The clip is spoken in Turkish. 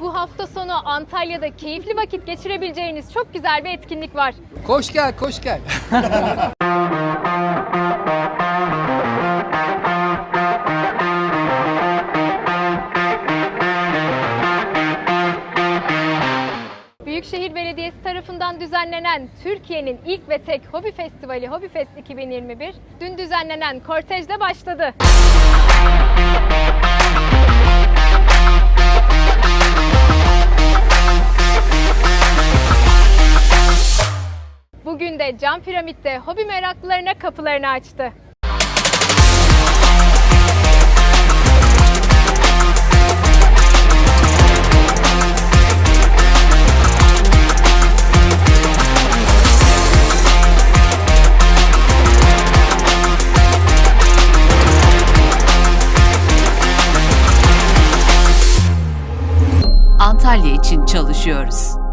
Bu hafta sonu Antalya'da keyifli vakit geçirebileceğiniz çok güzel bir etkinlik var. Koş gel, koş gel. Büyükşehir Belediyesi tarafından düzenlenen Türkiye'nin ilk ve tek hobi festivali Hobifest 2021 dün düzenlenen kortejde başladı. Bugün de Cam Piramit'te hobi meraklılarına kapılarını açtı. Antalya için çalışıyoruz.